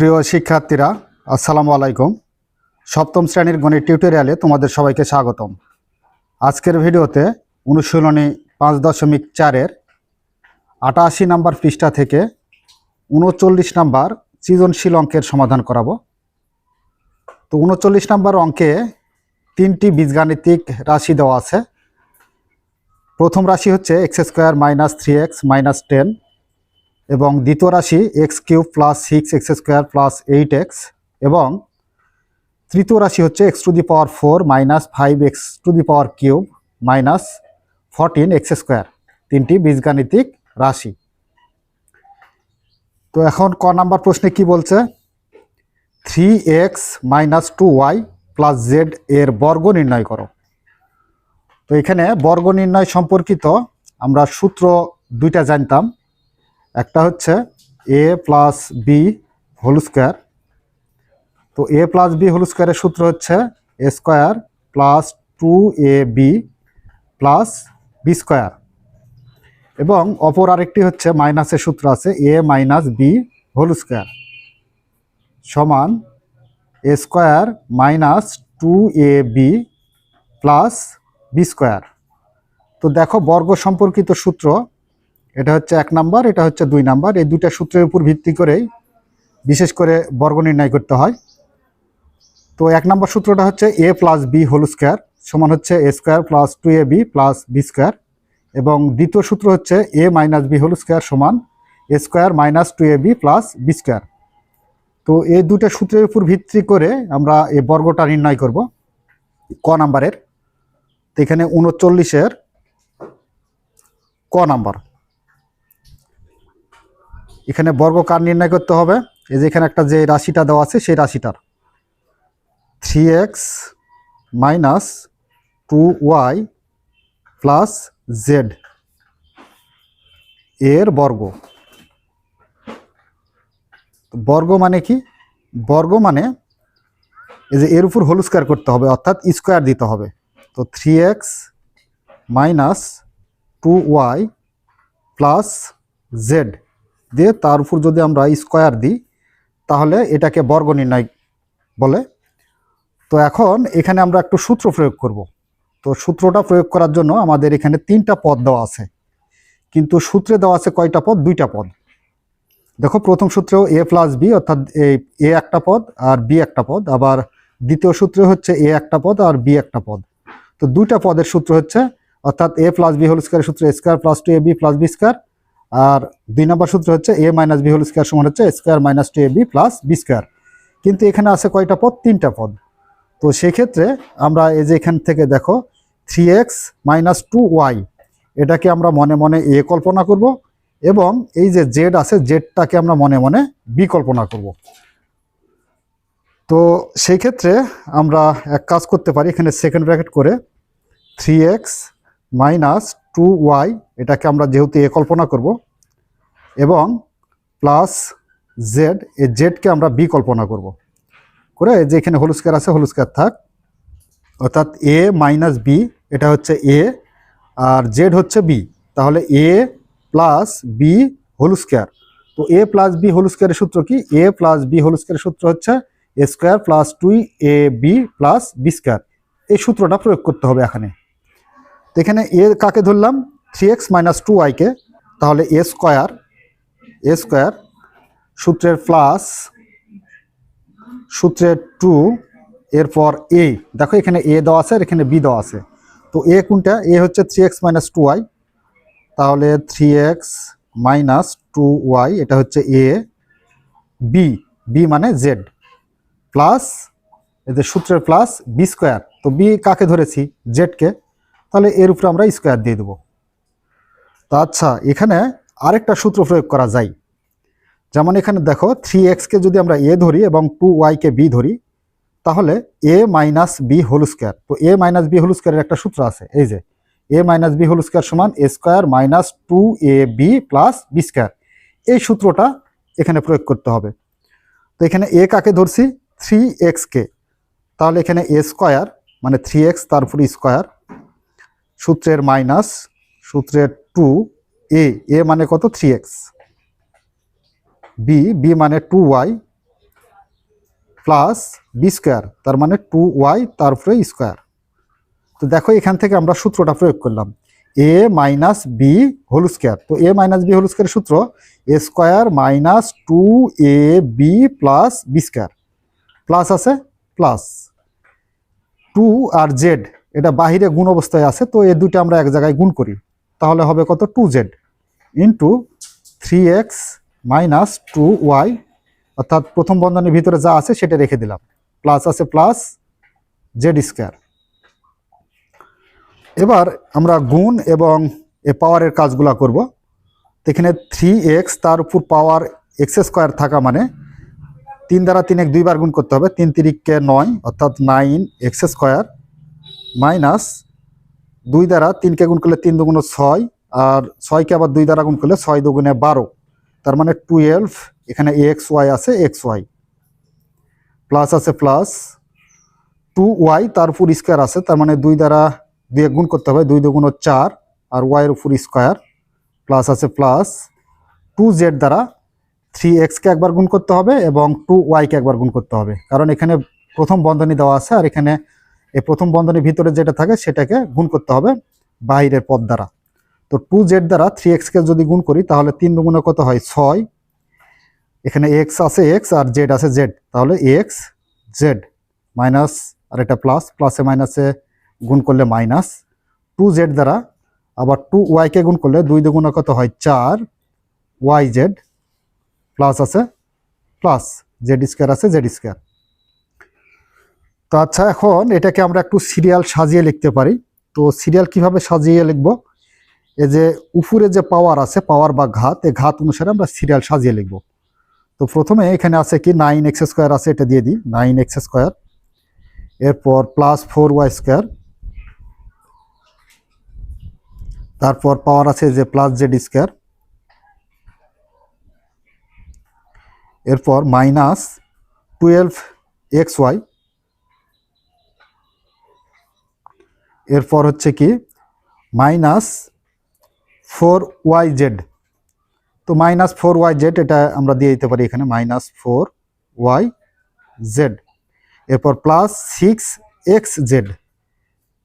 প্রিয় শিক্ষার্থীরা, আসসালামু আলাইকুম। সপ্তম শ্রেণির গণিত টিউটোরিয়ালে তোমাদের সবাইকে স্বাগতম। আজকের ভিডিওতে অনুশীলনী পাঁচ দশমিক চারের আটাশি নাম্বার পৃষ্ঠা থেকে উনচল্লিশ নাম্বার সৃজনশীল অঙ্কের সমাধান করাবো। তো উনচল্লিশ নাম্বার অঙ্কে তিনটি বীজগাণিতিক রাশি দেওয়া আছে। প্রথম রাশি হচ্ছে x square minus three x minus ten. এবং দ্বিতীয় রাশি x cube plus six x square plus eight x এবং তৃতীয় রাশি হচ্ছে x to the power four minus five x to the power cube minus fourteen x square, তিনটি বীজগাণিতিক রাশি। তো এখন ক নাম্বার প্রশ্নে কি বলছে? Three x minus two y plus z এর বর্গ নির্ণয় করো। তো এখানে বর্গ নির্ণয় সম্পর্কিত আমরা সূত্র দুইটা জানতাম। একটা হচ্ছে a plus b whole square তো এ প্লাস বি হোল স্কোয়ারের সূত্র হচ্ছে a square plus two a b plus b square এবং অপর আরেকটি হচ্ছে মাইনাসের সূত্র আছে a minus b whole square সমান a square minus two a b plus b square তো দেখো বর্গ সম্পর্কিত সূত্র এটা হচ্ছে এক নাম্বার, এটা হচ্ছে দুই নাম্বার। এই দুইটা সূত্রের উপর ভিত্তি করেই বিশেষ করে বর্গ নির্ণয় করতে হয়। তো এক নম্বর সূত্রটা হচ্ছে a plus b whole square সমান হচ্ছে a square plus two a b plus b square এবং দ্বিতীয় সূত্র হচ্ছে a minus b whole square সমান a square minus two a b plus b square তো এই দুটো সূত্রের উপর ভিত্তি করে আমরা এই বর্গটা নির্ণয় করব ক নাম্বারের। তো এখানে উনচল্লিশের ক নাম্বার। এখানে বর্গ কার নির্ণয় করতে হবে? এই যে এখানে একটা যে রাশিটা দেওয়া আছে, সেই রাশিটার। Three x minus two y plus z এর বর্গ। বর্গ মানে কি? বর্গ মানে এই যে এর উপর হোল স্কোয়ার করতে হবে, অর্থাৎ স্কোয়ার দিতে হবে। তো three x minus two y plus z দিয়ে তার উপর যদি আমরা স্কোয়ার দিই, তাহলে এটাকে বর্গ নির্ণয় বলে। তো এখন এখানে আমরা একটু সূত্র প্রয়োগ করব। তো সূত্রটা প্রয়োগ করার জন্য আমাদের এখানে তিনটা পদ দেওয়া আছে। কিন্তু সূত্রে দেওয়া আছে কয়টা পদ? দুইটা পদ। দেখো, প্রথম সূত্রেও এ প্লাস বি অর্থাৎ এ একটা পদ আর বি একটা পদ। আবার দ্বিতীয় সূত্রে হচ্ছে এ একটা পদ আর বি একটা পদ। তো দুইটা পদের সূত্র হচ্ছে, অর্থাৎ a plus b whole square সূত্র square plus two a b plus b square আর দুই নম্বর সূত্র হচ্ছে a minus b whole square সমান হচ্ছে square minus two a b plus b square. কিন্তু এখানে আছে কয়টা পদ? তিনটা পদ। তো সেক্ষেত্রে আমরা এই যে এখান থেকে দেখো, three x minus two y, এটাকে আমরা মনে মনে এ কল্পনা করব এবং এই যে জেড আছে, জেডটাকে আমরা মনে মনে বি কল্পনা করব। তো সেই ক্ষেত্রে আমরা এক কাজ করতে পারি, এখানে সেকেন্ড ব্র্যাকেট করে three x minus two y এটাকে আমরা যেহেতু এ কল্পনা করব, এবং প্লাস জেড এ জেডকে আমরা বি কল্পনা করব। করে যে এখানে হোল স্কোয়ার আছে হোল স্কোয়ার থাক, অর্থাৎ এ মাইনাস বি এটা হচ্ছে এ আর জেড হচ্ছে বি তাহলে A plus B whole square তো এ প্লাস বি হোল স্কোয়ারের সূত্র কি? এ প্লাস বি হোল স্কোয়ারের সূত্র হচ্ছে a square plus two a b plus b square এই সূত্রটা প্রয়োগ করতে হবে এখানে। এখানে এ কাকে ধরলাম? থ্রি এক্স মাইনাস টু ওয়াইকে তাহলে এ স্কোয়ার এ স্কোয়ার সূত্রের প্লাস সূত্রের টু এরপর এ দেখো এখানে এ দেওয়া আছে আর এখানে বি দেওয়া আছে। তো এ কোনটা? এ হচ্ছে three x minus two y তাহলে three x minus two y এটা হচ্ছে এ বি বি মানে জেড প্লাস এদের সূত্রের প্লাস বি স্কোয়ার তো বি কাকে ধরেছি? জেডকে তাহলে এর উপরে আমরা স্কোয়ার দিয়ে দেবো। তো আচ্ছা এখানে আরেকটা সূত্র প্রয়োগ করা যায়। যেমন এখানে দেখো থ্রি এক্সকে যদি আমরা এ ধরি এবং টু ওয়াইকে বি ধরি, তাহলে a minus b whole square তো এ মাইনাস বি হোল স্কোয়ারের একটা সূত্র আছে, এই যে a minus b whole square সমান a square minus two a b plus b square এই সূত্রটা এখানে প্রয়োগ করতে হবে। তো এখানে এ কাকে ধরছি? থ্রি এক্সকে তাহলে এখানে এ স্কোয়ার মানে থ্রি এক্স তারপর স্কোয়ার সূত্রের মাইনাস, সূত্রের টু, এ এ মানে কত? থ্রি এক্স বি বি মানে two y plus b square তার মানে টু ওয়াই তারপরে স্কোয়ার তো দেখো এখান থেকে আমরা সূত্রটা প্রয়োগ করলাম। A minus b whole square তো এ মাইনাস বি হোল স্কোয়ারের সূত্র a square minus two a b plus b square plus আছে? প্লাস টু আর জেড এটা বাহিরে গুণ অবস্থায় আছে, তো এই দুটো আমরা এক জায়গায় গুণ করি। তাহলে হবে কত? Two z into three x minus two y অর্থাৎ প্রথম বন্ধনের ভিতরে যা আছে সেটা রেখে দিলাম। প্লাস আছে প্লাস জেড স্কোয়ার এবার আমরা গুণ এবং এ পাওয়ারের কাজগুলা করব। এখানে থ্রি এক্স তার উপর পাওয়ার এক্স স্কোয়ার থাকা মানে তিন দ্বারা তিন এক দুইবার গুণ করতে হবে। তিন তিরিককে নয়, অর্থাৎ নাইন এক্স স্কোয়ার মাইনাস দুই দ্বারা তিনকে গুণ করলে তিন দুগুণ ছয়, আর ছয়কে আবার দুই দ্বারা গুণ করলে ছয় দুগুণে বারো। তার মানে টুয়েলভ এখানে এক্স ওয়াই আছে এক্স ওয়াই প্লাস আছে প্লাস টু ওয়াই তার উপর স্কোয়ার আছে, তার মানে দুই দ্বারা দুই গুণ করতে হবে, দুই দুগুণ চার, আর ওয়াইয়ের উপর স্কোয়ার প্লাস আছে প্লাস টু জেড দ্বারা থ্রি এক্সকে একবার গুণ করতে হবে, এবং টু ওয়াইকে একবার গুণ করতে হবে। কারণ এখানে প্রথম বন্ধনী দেওয়া আছে, আর এখানে এই প্রথম বন্ধনীর ভিতরে যেটা থাকে সেটাকে গুণ করতে হবে বাইরের পদ দ্বারা। তো টু জেড দ্বারা থ্রি এক্সকে যদি গুণ করি, তাহলে তিন দুগুণে কত হয়? ছয়। এখানে এক্স আছে এক্স আর জেড আছে জেড তাহলে এক্স জেড মাইনাস আর এটা প্লাস প্লাসে মাইনাসে গুণ করলে মাইনাস টু জেড দ্বারা আবার টু ওয়াইকে গুণ করলে দুই দুগুণে কত হয়? চার। ওয়াই জেড প্লাস আছে প্লাস জেড স্কোয়ার আছে জেড স্কোয়ার তো আচ্ছা এখন এটাকে আমরা একটু সিরিয়াল সাজিয়ে লিখতে পারি। তো সিরিয়াল কীভাবে সাজিয়ে লিখব? এই যে উপরে যে পাওয়ার আছে পাওয়ার বা ঘাত, এই ঘাত অনুসারে আমরা সিরিয়াল সাজিয়ে লিখব। তো প্রথমে এখানে আছে কি নাইন এক্স স্কোয়ার আছে, এটা দিয়ে দিই নাইন এক্স স্কোয়ার এরপর প্লাস ফোর ওয়াই স্কোয়ার তারপর পাওয়ার আছে যে প্লাস জেড স্কোয়ার এরপর মাইনাস টুয়েলভ এক্স ওয়াই এরপর হচ্ছে কি? Minus four y z. তো মাইনাস ফোর ওয়াই জেড, এটা আমরা দিয়ে দিতে পারি এখানে, মাইনাস ফোর ওয়াই জেড। এরপর plus six x z,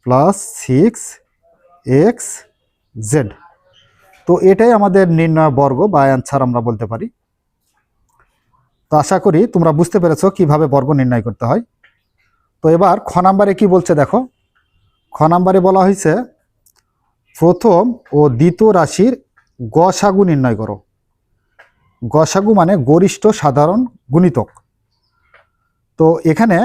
plus six x z. তো এটাই আমাদের নির্ণয় বর্গ বা অ্যান্সার আমরা বলতে পারি। তো আশা করি তোমরা বুঝতে পেরেছ কীভাবে বর্গ নির্ণয় করতে হয়। তো এবার খ নাম্বারে কি বলছে দেখো। খ নাম্বারে বলা হয়েছে প্রথম ও দ্বিতীয় রাশির গসাগু নির্ণয় করো। গসাগু মানে গরিষ্ঠ, সাধারণ, গুণিতক। তো এখানে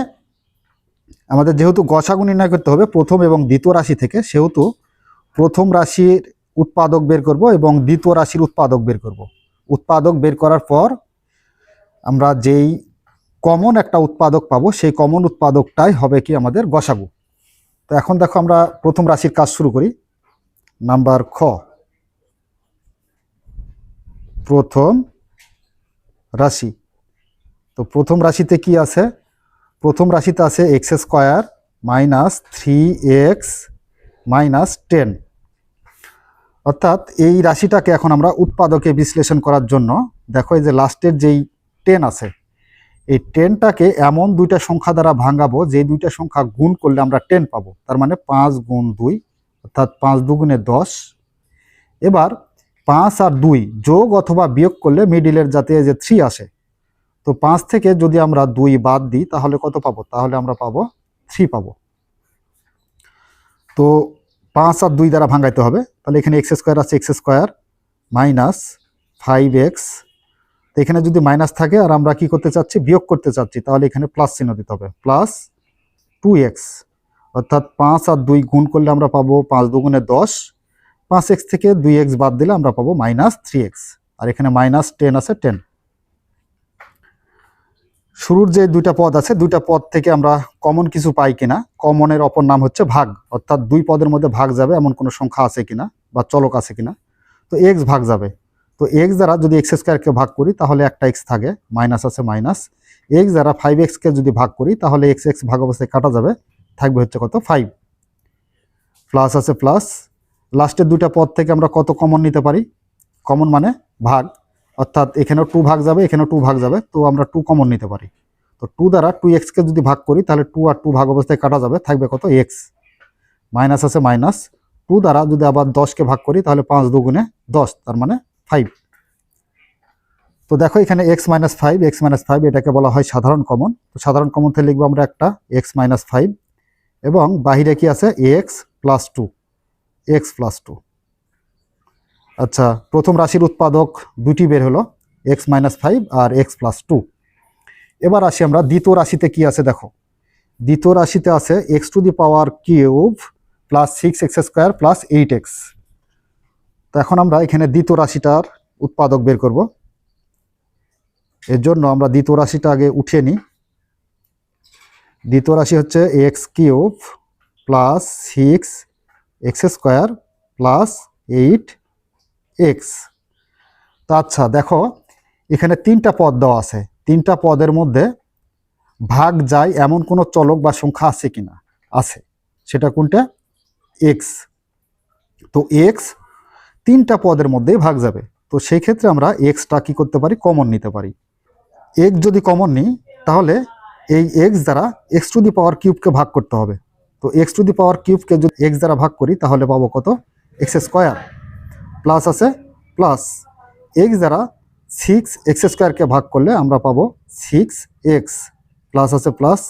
আমাদের যেহেতু গসাগু নির্ণয় করতে হবে, প্রথম এবং দ্বিতীয় রাশি থেকে, সেহেতু প্রথম রাশির উৎপাদক বের করব এবং দ্বিতীয় রাশির উৎপাদক বের করব। উৎপাদক বের করার পর আমরা যেই কমন একটা উৎপাদক পাবো, সেই কমন উৎপাদকটাই হবে কি আমাদের গসাগু। তো এখন দেখো আমরা প্রথম রাশির কাজ শুরু করি। নাম্বার খ। প্রথম রাশি। তো প্রথম রাশিতে কি আছে? প্রথম রাশিতে আছে x square minus three x minus ten. অর্থাৎ এই রাশিটাকে এখন আমরা উৎপাদকে বিশ্লেষণ করার জন্য, দেখো এই যে লাস্টের যেই টেন আছে এই টেনটাকে এমন দুইটা সংখ্যা দ্বারা ভাঙাবো যে দুইটা সংখ্যা গুণ করলে আমরা টেন পাবো। তার মানে পাঁচ গুণ দুই, অর্থাৎ পাঁচ দুগুণে দশ। এবার পাঁচ আর দুই যোগ অথবা বিয়োগ করলে মিডিলের যাতে যে থ্রি আসে, তো পাঁচ থেকে যদি আমরা দুই বাদ দিই, তাহলে কত পাবো? তাহলে আমরা পাবো থ্রি পাবো। তো পাঁচ আর দুই দ্বারা ভাঙাইতে হবে। তাহলে এখানে এক্স স্কোয়ার আছে x square minus five x তো এখানে যদি মাইনাস থাকে, আর আমরা কি করতে চাচ্ছি? বিয়োগ করতে চাচ্ছি, তাহলে এখানে প্লাস চিহ্ন দিতে হবে। প্লাস টু এক্স অর্থাৎ পাঁচ আর দুই গুণ করলে আমরা পাবো পাঁচ দুগুণে দশ। পাঁচ এক্স থেকে দুই এক্স বাদ দিলে আমরা পাবো মাইনাস থ্রি এক্স আর এখানে মাইনাস টেন আছে টেন শুরুর যে দুইটা পদ আছে, দুইটা পদ থেকে আমরা কমন কিছু পাই কিনা কমনের অপর নাম হচ্ছে ভাগ। অর্থাৎ দুই পদের মধ্যে ভাগ যাবে, এমন কোনো সংখ্যা আছে কিনা, বা চলক আছে কিনা। তো এক্স ভাগ যাবে। তো এক্স দ্বারা যদি এক্স স্কোয়ারকে ভাগ করি, তাহলে একটা এক্স থাকে মাইনাস আছে মাইনাস এক্স দ্বারা ফাইভ এক্সকে যদি ভাগ করি, তাহলে এক্স এক্স ভাগ অবস্থায় কাটা যাবে, থাকবে হচ্ছে কত ফাইভ প্লাস আছে প্লাস লাস্টের দুইটা পদ থেকে আমরা কত কমন নিতে পারি? কমন মানে ভাগ। অর্থাৎ এখানেও টু ভাগ যাবে, এখানেও টু ভাগ যাবে, তো আমরা টু কমন নিতে পারি। তো টু দ্বারা টু এক্সকে যদি ভাগ করি, তাহলে টু আর টু ভাগ অবস্থায় কাটা যাবে, থাকবে কত এক্স মাইনাস আছে মাইনাস টু দ্বারা যদি আবার দশকে ভাগ করি, তাহলে পাঁচ দুগুণে দশ, তার মানে ফাইভ তো দেখো এখানে x minus five x minus five এটাকে বলা হয় সাধারণ কমন তো সাধারণ কমন থেকে লিখব আমরা একটা এক্স মাইনাস ফাইভ এবং বাহিরে কি আছে? X plus two x plus two আচ্ছা প্রথম রাশির উৎপাদক দুটি বের হলো এক্স মাইনাস ফাইভ আর এক্স প্লাস টু এবার আসি আমরা দ্বিতীয় রাশিতে কি আছে দেখো। দ্বিতীয় রাশিতে আছে x to the power cube plus six x square plus eight x তো এখন আমরা এখানে দ্বিতীয় রাশিটার উৎপাদক বের করব। এর জন্য আমরা দ্বিতীয় রাশিটা আগে উঠিয়ে নিই। দ্বিতীয় রাশি হচ্ছে x cube plus six, x square plus eight, x. তো আচ্ছা দেখো, এখানে তিনটা পদ দেওয়া আছে। তিনটা পদের মধ্যে ভাগ যায় এমন কোনো চলক বা সংখ্যা আছে কিনা? আছে। সেটা কোনটা? এক্স। তো এক্স তিনটা পদের মধ্যেই ভাগ যাবে। তো সেই ক্ষেত্রে আমরা এক্সটা কি করতে পারি? কমন নিতে পারি। এক্স যদি কমন নিই, তাহলে এই এক্স দ্বারা এক্স টু দি পাওয়ার কিউবকে ভাগ করতে হবে। তো এক্স টু দি পাওয়ার কিউবকে যদি এক্স দ্বারা ভাগ করি, তাহলে পাবো কত? এক্স স্কোয়ার প্লাস আছে প্লাস এক্স দ্বারা সিক্স এক্স স্কোয়ারকে ভাগ করলে আমরা পাবো সিক্স এক্স প্লাস আছে প্লাস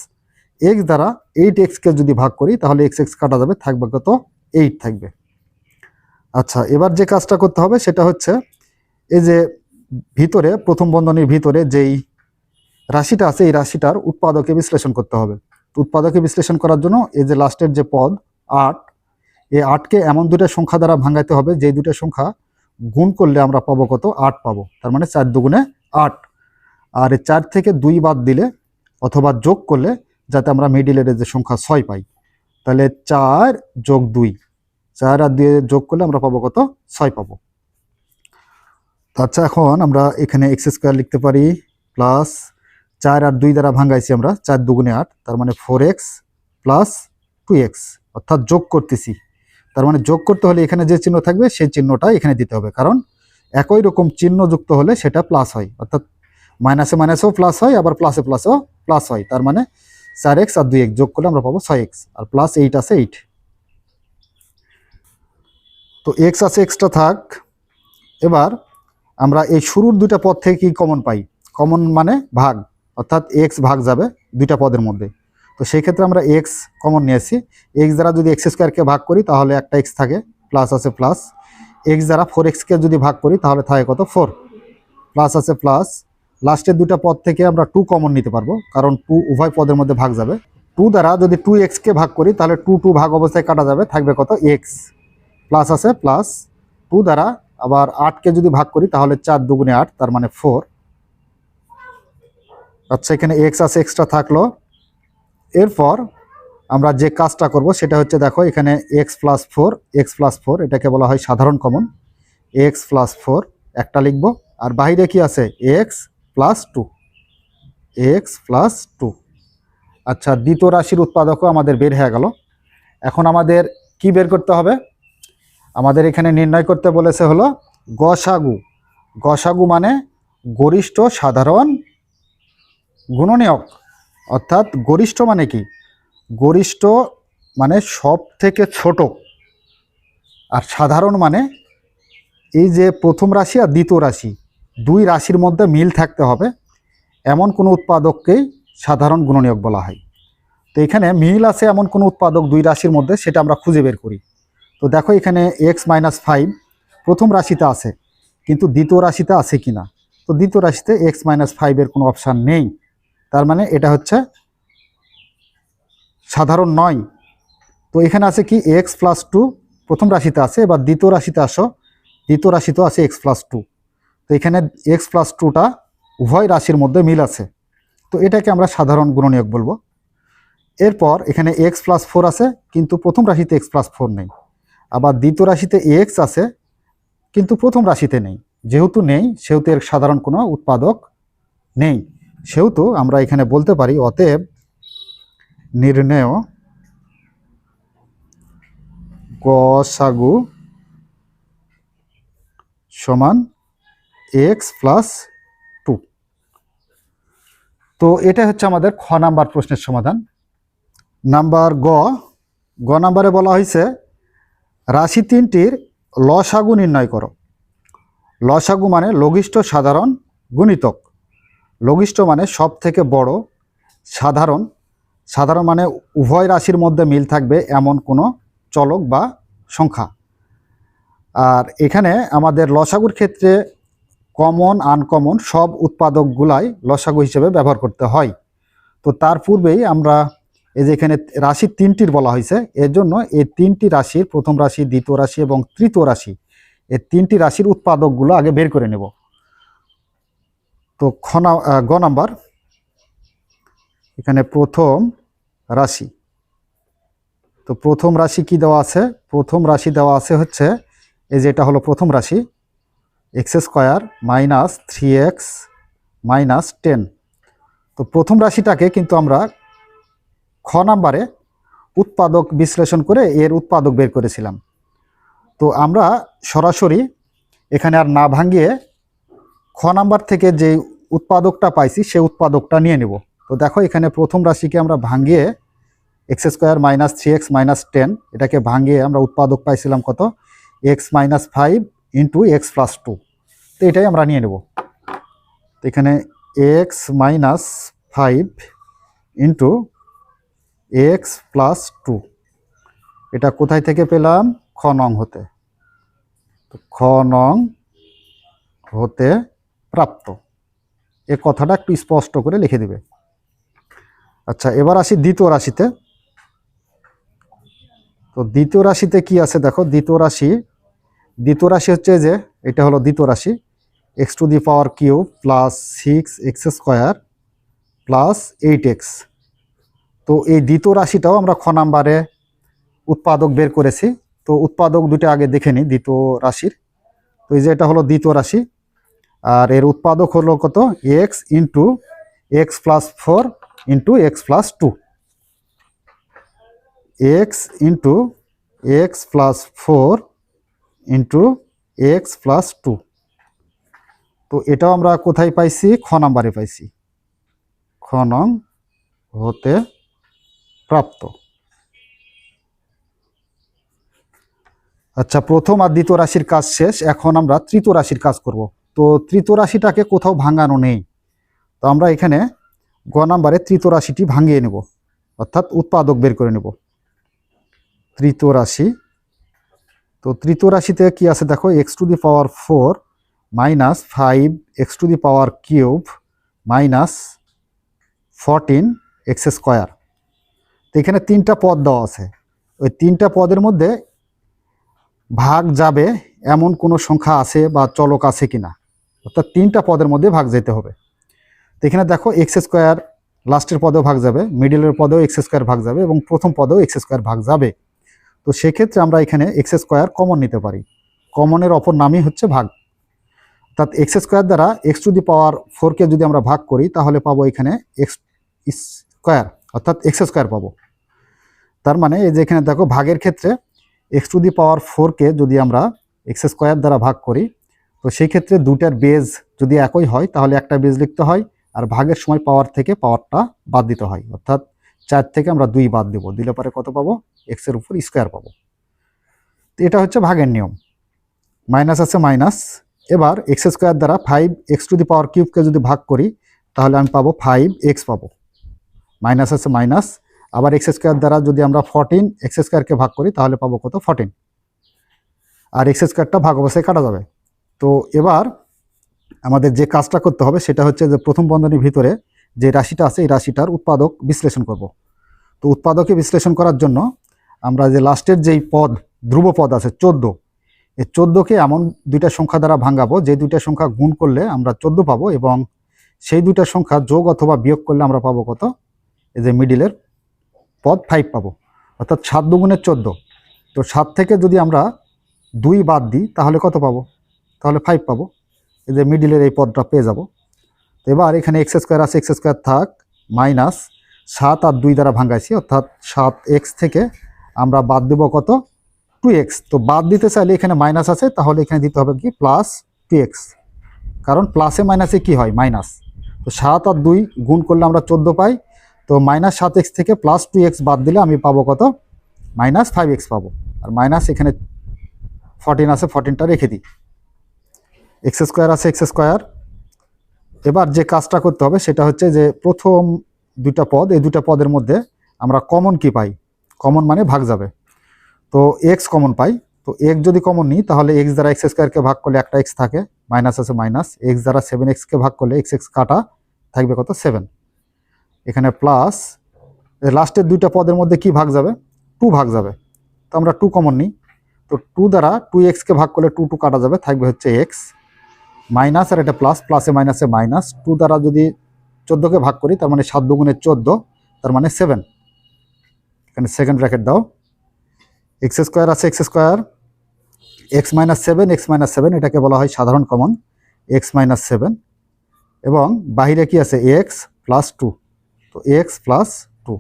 এক্স দ্বারা এইট এক্সকে যদি ভাগ করি, তাহলে এক্স এক্স কাটা যাবে, থাকবে কত? এইট থাকবে। আচ্ছা এবার যে কাজটা করতে হবে সেটা হচ্ছে এই যে ভিতরে, প্রথম বন্ধনীর ভিতরে যেই রাশিটা আছে, এই রাশিটার উৎপাদকে বিশ্লেষণ করতে হবে। উৎপাদকে বিশ্লেষণ করার জন্য এই যে লাস্টের যে পদ, আট, এই আটকে এমন দুটো সংখ্যা দ্বারা ভাঙাইতে হবে যে দুটো সংখ্যা গুণ করলে আমরা পাবো কত? আট পাবো। তার মানে চার দুগুণে আট। আর চার থেকে দুই বাদ দিলে অথবা যোগ করলে যাতে আমরা মিডিলের যে সংখ্যা ছয় পাই, তাহলে চার যোগ দুই। চার আর দুই যোগ করলে আমরা পাবো কত? ছয় পাবো। আচ্ছা এখন আমরা এখানে এক্স স্কোয়ার লিখতে পারি প্লাস চার আর দুই দ্বারা ভাঙাইছি আমরা, চার দুগুণে আট, তার মানে four x plus two x অর্থাৎ যোগ করতেছি। তার মানে যোগ করতে হলে এখানে যে চিহ্ন থাকবে, সেই চিহ্নটা এখানে দিতে হবে, কারণ একই রকম চিহ্ন যুক্ত হলে সেটা প্লাস হয়, অর্থাৎ মাইনাসে মাইনাসেও প্লাস হয়, আবার প্লাসে প্লাসেও প্লাস হয়, তার মানে চার এক্স আর দুই এক্স যোগ করলে আমরা পাবো ছয় এক্স আর প্লাস এইট আছে এইট তো এক্স আছে এক্সটা থাক। এবার আমরা এই শুরুর দুইটা পদ থেকে কি কমন পাই? কমন মানে ভাগ, অর্থাৎ এক্স ভাগ যাবে দুইটা পদের মধ্যে। তো সেই ক্ষেত্রে আমরা এক্স কমন নিয়েছি। এক্স দ্বারা যদি এক্স স্কোয়ারকে ভাগ করি, তাহলে একটা এক্স থাকে প্লাস আছে প্লাস এক্স দ্বারা ফোর এক্সকে যদি ভাগ করি, তাহলে থাকে কত? ফোর প্লাস আছে প্লাস লাস্টের দুটা পদ থেকে আমরা টু কমন নিতে পারব, কারণ টু উভয় পদের মধ্যে ভাগ যাবে। টু দ্বারা যদি টু এক্সকে ভাগ করি, তাহলে টু টু ভাগ অবস্থায় কাটা যাবে, থাকবে কত? এক্স প্লাস আছে, প্লাস টু দ্বারা আবার আটকে যদি ভাগ করি, তাহলে চার দুগুণে আট, তার মানে ফোর। আচ্ছা এখানে এক্স আছে এক্সট্রা থাকল। এরপর আমরা যে কাজটা করব, সেটা হচ্ছে দেখো, এখানে x plus four x plus four এটাকে বলা হয় সাধারণ কমন এক্স প্লাস ফোর একটা লিখব, আর বাইরে কি আছে? X plus two x plus two আচ্ছা দ্বিতীয় রাশির উৎপাদকও আমাদের বের হয়ে গেল। এখন আমাদের কি বের করতে হবে? আমাদের এখানে নির্ণয় করতে বলেছে হলো গসাগু। গসাগু মানে গরিষ্ঠ সাধারণ গুণনীয়ক। অর্থাৎ গরিষ্ঠ মানে কি? গরিষ্ঠ মানে সব থেকে ছোট। আর সাধারণ মানে এই যে প্রথম রাশি আর দ্বিতীয় রাশি, দুই রাশির মধ্যে মিল থাকতে হবে। এমন কোনো উৎপাদককেই সাধারণ গুণনীয়ক বলা হয়। তো এখানে মিল আছে এমন কোনো উৎপাদক দুই রাশির মধ্যে, সেটা আমরা খুঁজে বের করি। তো দেখো এখানে এক্স মাইনাস ফাইভ প্রথম রাশিতে আছে, কিন্তু দ্বিতীয় রাশিতে আছে কি না তো দ্বিতীয় রাশিতে এক্স মাইনাস ফাইভের কোনো অপশান নেই। তার মানে এটা হচ্ছে সাধারণ নয়। তো এখানে আছে কি? এক্স প্লাস টু প্রথম রাশিতে আছে, এবার দ্বিতীয় রাশিতে আসো। দ্বিতীয় রাশিতেও আছে এক্স প্লাস টু তো এখানে এক্স প্লাস টুটা উভয় রাশির মধ্যে মিল আছে। তো এটাকে আমরা সাধারণ গুণনীয়ক বলব। এরপর এখানে এক্স প্লাস ফোর আছে, কিন্তু প্রথম রাশিতে এক্স প্লাস ফোর নেই। আবার দ্বিতীয় রাশিতে এক্স আছে, কিন্তু প্রথম রাশিতে নেই। যেহেতু নেই, সেহেতু এর সাধারণ কোনো উৎপাদক নেই। সেহেতু আমরা এখানে বলতে পারি, অতএব নির্ণয় গসাগু সমান এক্স প্লাস টু তো এটা হচ্ছে আমাদের খ নাম্বার প্রশ্নের সমাধান। নাম্বার গ গ নাম্বারে বলা হয়েছে রাশি তিনটির লসাগু নির্ণয় করো। লসাগু মানে লঘিষ্ঠ সাধারণ গুণিতক। লঘিষ্ঠ মানে সব থেকে বড় সাধারণ। সাধারণ মানে উভয় রাশির মধ্যে মিল থাকবে এমন কোনো চলক বা সংখ্যা। আর এখানে আমাদের লসাগুর ক্ষেত্রে কমন, আনকমন সব উৎপাদকগুলাই লসাগু হিসেবে ব্যবহার করতে হয়। তো তার পূর্বেই আমরা এই যে এখানে রাশি তিনটির বলা হয়েছে, এর জন্য এই তিনটি রাশির, প্রথম রাশি, দ্বিতীয় রাশি এবং তৃতীয় রাশি, এই তিনটি রাশির উৎপাদকগুলো আগে বের করে নেব। তো খনা গ নাম্বার, এখানে প্রথম রাশি। তো প্রথম রাশি কি দেওয়া আছে? প্রথম রাশি দেওয়া আছে হচ্ছে, এই যে এটা হলো প্রথম রাশি, x square minus three x minus ten. তো প্রথম রাশিটাকে কিন্তু আমরা খ নাম্বারে উৎপাদক বিশ্লেষণ করে এর উৎপাদক বের করেছিলাম। তো আমরা সরাসরি এখানে আর না ভাঙিয়ে খ নাম্বার থেকে যে উৎপাদকটা পাইছি সেই উৎপাদকটা নিয়ে নেব। তো দেখো এখানে প্রথম রাশিকে আমরা ভাঙিয়ে x square minus three x minus ten, এটাকে ভাঙিয়ে আমরা উৎপাদক পাইছিলাম কত? X minus five into x plus two. তো এটাই আমরা নিয়ে নেব। তো এখানে x minus five into x plus two এটা কোথায় থেকে পেলাম? খ নং হতে। তো খ নং হতে প্রাপ্ত। এ কথাটা একটু স্পষ্ট করে লিখে দিবে। আচ্ছা এবার আসি দ্বিতীয় রাশিতে। তো দ্বিতীয় রাশিতে কি আছে দেখো? দ্বিতীয় রাশি দ্বিতীয় রাশি হচ্ছে যে, এটা হলো দ্বিতীয় রাশি। X to the power cube plus six x square plus eight x তো এই দ্বিতীয় রাশিটাও আমরা খ নাম্বারে উৎপাদক বের করেছি। তো উৎপাদক দুটো আগে দেখে নিই দ্বিতীয় রাশির। তো এই যে এটা হলো দ্বিতীয় রাশি। আর এর উৎপাদক হলো কত? X into x plus four into x plus two. X into x plus four into x plus two. তো এটাও আমরা কোথায় পাইছি? খ নাম্বারে পাইছি। খ নং হতে আচ্ছা প্রথম আর দ্বিতীয় রাশির কাজ শেষ। এখন আমরা তৃতীয় রাশির কাজ করব। তো তৃতীয় রাশিটাকে কোথাও ভাঙানো নেই। তো আমরা এখানে গ নাম্বারে তৃতীয় রাশিটি ভাঙিয়ে নেব। অর্থাৎ উৎপাদক বের করে নেব। তৃতীয় রাশি। তো তৃতীয় রাশিতে কি আছে দেখো? X to the power four minus five x to the power cube minus fourteen x square তো এখানে তিনটা পদ দেওয়া আছে। ওই তিনটা পদের মধ্যে ভাগ যাবে এমন কোনো সংখ্যা আছে বা চলক আছে কি না অর্থাৎ তিনটা পদের মধ্যে ভাগ যেতে হবে। তো এখানে দেখো এক্স স্কোয়ার লাস্টের পদেও ভাগ যাবে মিডিলের পদেও এক্স স্কোয়ার ভাগ যাবে এবং প্রথম পদেও এক্স স্কোয়ার ভাগ যাবে। তো সেক্ষেত্রে আমরা এখানে এক্স স্কোয়ার কমন নিতে পারি। কমনের অপর নামই হচ্ছে ভাগ। অর্থাৎ এক্স স্কোয়ার দ্বারা এক্স টু দি পাওয়ার ফোরকে যদি আমরা ভাগ করি, তাহলে পাবো এখানে এক্স স্কোয়ার অর্থাৎ এক্স স্কোয়ার পাবো। তার মানে এই যে এখানে দেখো ভাগের ক্ষেত্রে এক্স টু দি পাওয়ার ফোরকে যদি আমরা এক্স স্কোয়ার দ্বারা ভাগ করি, তো সেই ক্ষেত্রে দুটার বেজ যদি একই হয়, তাহলে একটা বেজ লিখতে হয় আর ভাগের সময় পাওয়ার থেকে পাওয়ারটা বাদ দিতে হয়। অর্থাৎ চার থেকে আমরা দুই বাদ দেবো, দিলে পরে কত পাবো? এক্সের উপর স্কোয়ার পাবো। তো এটা হচ্ছে ভাগের নিয়ম। মাইনাস আছে মাইনাস এবার এক্স স্কোয়ার দ্বারা five x to the power কিউবকে যদি ভাগ করি, তাহলে আমি পাবো ফাইভ এক্স পাবো। মাইনাস আছে মাইনাস। আবার এক্স স্কোয়ার দ্বারা যদি আমরা ফর্টিন এক্স স্কোয়ারকে ভাগ করি, তাহলে পাবো কত? ফর্টিন আর এক্স স্কোয়ারটা ভাগ অবস্থায় কাটা যাবে। তো এবার আমাদের যে কাজটা করতে হবে, সেটা হচ্ছে যে প্রথম বন্ধনীর ভিতরে যে রাশিটা আছে, এই রাশিটার উৎপাদক বিশ্লেষণ করব। তো উৎপাদকে বিশ্লেষণ করার জন্য আমরা যে লাস্টের যেই পদ, ধ্রুব পদ আছে, চোদ্দ, এই চোদ্দোকে এমন দুইটা সংখ্যা দ্বারা ভাঙাবো, যে দুইটা সংখ্যা গুণ করলে আমরা চোদ্দ পাবো এবং সেই দুইটা সংখ্যা যোগ অথবা বিয়োগ করলে আমরা পাবো কত? এই যে মিডিলের পদ ফাইভ পাবো। অর্থাৎ সাত দুগুণের চোদ্দ। তো সাত থেকে যদি আমরা দুই বাদ দিই, তাহলে কত পাবো? তাহলে ফাইভ পাবো। এই যে মিডিলের এই পদটা পেয়ে যাব। তো এবার এখানে এক্স স্কোয়ার আছে এক্স স্কোয়ার থাক মাইনাস সাত আর দুই দ্বারা ভাঙাইছি, অর্থাৎ সাত এক্স থেকে আমরা বাদ দেবো কত? টু এক্স তো বাদ দিতে চাইলে এখানে মাইনাস আছে, তাহলে এখানে দিতে হবে কি? প্লাস টু এক্স কারণ প্লাসে মাইনাসে কি হয়? মাইনাস তো সাত আর দুই গুণ করলে আমরা চোদ্দ পাই। তো মাইনাস সাত এক্স থেকে প্লাস টু এক্স বাদ দিলে আমি পাবো কত? মাইনাস ফাইভ এক্স পাবো। আর মাইনাস এখানে ফর্টিন আছে ফর্টিনটা রেখে দিই। এক্স স্কোয়ার আছে এক্স স্কোয়ার এবার যে কাজটা করতে হবে সেটা হচ্ছে যে প্রথম দুইটা পদ, এই দুটা পদের মধ্যে আমরা কমন কি পাই? কমন মানে ভাগ যাবে। তো এক্স কমন পাই। তো এক্স যদি কমন নিই, তাহলে এক্স দ্বারা এক্স স্কোয়ারকে ভাগ করলে একটা এক্স থাকে। মাইনাস আছে মাইনাস এক্স দ্বারা সেভেন এক্সকে ভাগ করলে এক্স এক্স কাটা থাকবে কত? সেভেন এখানে প্লাস লাস্টের দুইটা পদের মধ্যে কি ভাগ যাবে? টু ভাগ যাবে। তো আমরা টু কমন নিই। তো টু দ্বারা টু এক্সকে ভাগ করলে টু টু কাটা যাবে, থাকবে হচ্ছে এক্স মাইনাস আর এটা প্লাস প্লাসে মাইনাসে মাইনাস টু দ্বারা যদি চোদ্দোকে ভাগ করি, তার মানে সাত দুগুণে চোদ্দ, তার মানে সেভেন এখানে সেকেন্ড ব্র্যাকেট দাও। এক্স স্কোয়ার আছে x square x minus seven x minus seven এটাকে বলা হয় সাধারণ কমন এক্স মাইনাস সেভেন এবং বাহিরে কি আছে? এক্স প্লাস টু তো এক্স প্লাস টু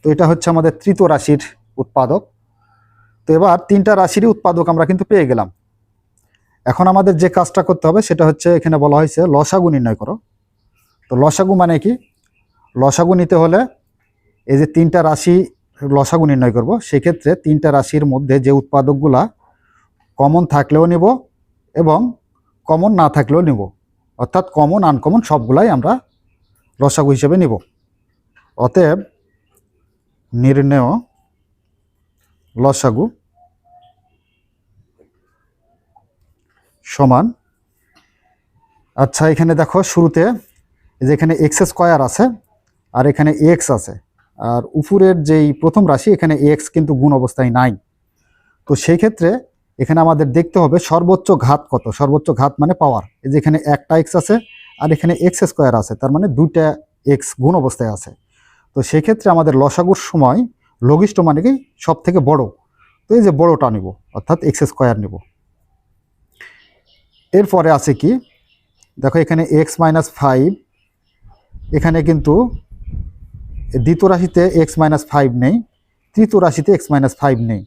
তো এটা হচ্ছে আমাদের তৃতীয় রাশির উৎপাদক। তো এবার তিনটা রাশিরই উৎপাদক আমরা কিন্তু পেয়ে গেলাম। এখন আমাদের যে কাজটা করতে হবে সেটা হচ্ছে এখানে বলা হয়েছে লসাগু নির্ণয় করো। তো লসাগু মানে কি? লসাগু নিতে হলে এই যে তিনটা রাশি লসাগু নির্ণয় করব, সেক্ষেত্রে তিনটা রাশির মধ্যে যে উৎপাদকগুলা কমন থাকলেও নিব এবং কমন না থাকলেও নিব। অর্থাৎ কমন আনকমন সবগুলাই আমরা লসাগু হিসেবে নিব। অতএব নির্ণেয় লসাগু সমান। আচ্ছা এখানে দেখো শুরুতে যে এখানে এক্স স্কোয়ার আছে আর এখানে এক্স আছে। আর উপরের যেই প্রথম রাশি, এখানে এক্স কিন্তু গুণ অবস্থায় নাই। তো সেই ক্ষেত্রে এখানে আমাদের দেখতে হবে সর্বোচ্চ ঘাত কত? সর্বোচ্চ ঘাত মানে পাওয়ার এই যে এখানে একটা এক্স আছে আর এখানে এক্স স্কোয়ার আছে, তার মানে দুইটা এক্স গুণ অবস্থায় আছে। তো সেক্ষেত্রে আমাদের লসাগুর সময় লঘিষ্ঠ মানে কি? সব থেকে বড়। তো এই যে বড়টা নিব, অর্থাৎ এক্স স্কোয়ার নিব। এরপরে আছে কি? দেখো এখানে এক্স মাইনাস ফাইভ এখানে কিন্তু দ্বিতীয় রাশিতে এক্স মাইনাস ফাইভ নেই, তৃতীয় রাশিতে এক্স মাইনাস ফাইভ নেই।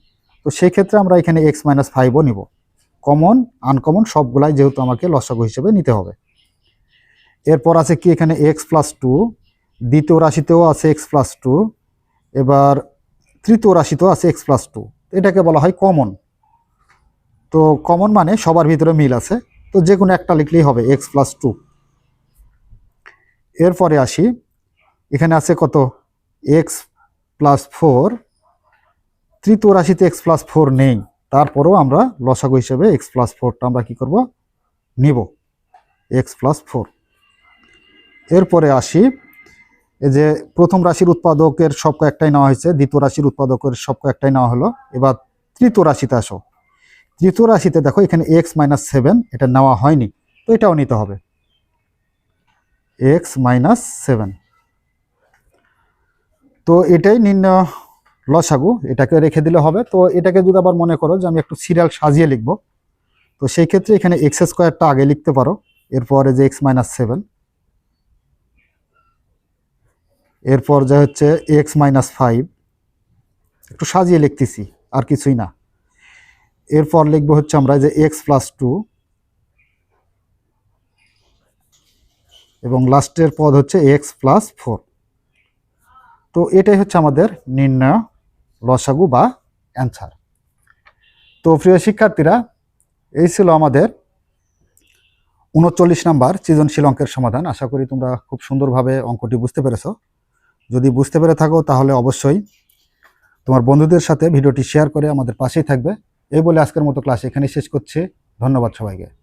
তো সেই ক্ষেত্রে আমরা এখানে এক্স মাইনাস ফাইভও নিব। কমন আনকমন সবগুলাই যেহেতু আমাকে লসাগু হিসেবে নিতে হবে। এরপর আছে কি এখানে এক্স প্লাস টু দ্বিতীয় রাশিতেও আছে এক্স প্লাস টু এবার তৃতীয় রাশিতেও আছে এক্স প্লাস টু এটাকে বলা হয় কমন তো কমন মানে সবার ভিতরে মিল আছে। তো যে কোনো একটা লিখলেই হবে এক্স প্লাস টু এরপরে আসি। এখানে আছে কত? এক্স প্লাস ফোর তৃতীয় রাশিতে এক্স প্লাস ফোর নেই। তারপরেও আমরা লসাগু হিসেবে এক্স প্লাস ফোরটা আমরা কী করব? নিব। এক্স প্লাস ফোর এরপরে আসি, এই যে প্রথম রাশির উৎপাদকের সব কয়েকটাই নেওয়া হয়েছে, দ্বিতীয় রাশির উৎপাদকের সব কয়েকটাই নেওয়া হলো। এবার তৃতীয় রাশিতে আসো। তৃতীয় রাশিতে দেখো, এখানে এক্স মাইনাস সেভেন এটা নেওয়া হয়নি, তো এটাও নিতে হবে। এক্স মাইনাস সেভেন তো এটাই নির্ণয় লসাগু, এটাকে রেখে দিলে হবে। তো এটাকে যদি আবার মনে করো যে আমি একটু সিরিয়াল সাজিয়ে লিখব, তো সেই ক্ষেত্রে এখানে এক্স স্কোয়ারটা আগে লিখতে পারো, এরপরে যে এক্স মাইনাস সেভেন এরপর যা হচ্ছে এক্স মাইনাস ফাইভ একটু সাজিয়ে লিখতেছি, আর কিছুই না। এরপর লিখব হচ্ছে আমরা যে এক্স প্লাস টু এবং লাস্টের পদ হচ্ছে এক্স প্লাস ফোর তো এটাই হচ্ছে আমাদের নির্ণয় লসাগু বা অ্যান্সার তো প্রিয় শিক্ষার্থীরা, এই ছিল আমাদের উনচল্লিশ নাম্বার সৃজনশীল অঙ্কের সমাধান। আশা করি তোমরা খুব সুন্দরভাবে অঙ্কটি বুঝতে পেরেছ। যদি বুঝতে পেরে থাকো, তাহলে অবশ্যই তোমার বন্ধুদের সাথে ভিডিওটি শেয়ার করে আমাদের পাশেই থাকবে। এই বলে আজকের মতো ক্লাস এখানেই শেষ করছি। ধন্যবাদ সবাইকে।